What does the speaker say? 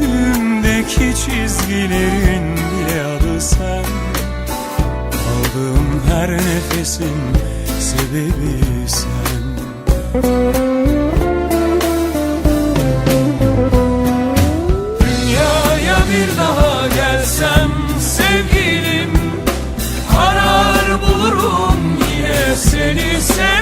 Yüzümdeki çizgilerin bile adı sen. Aldığım her nefesin sebebi sen. Dünyaya bir daha gelsem sevgilim Arar bulurum yine seni severim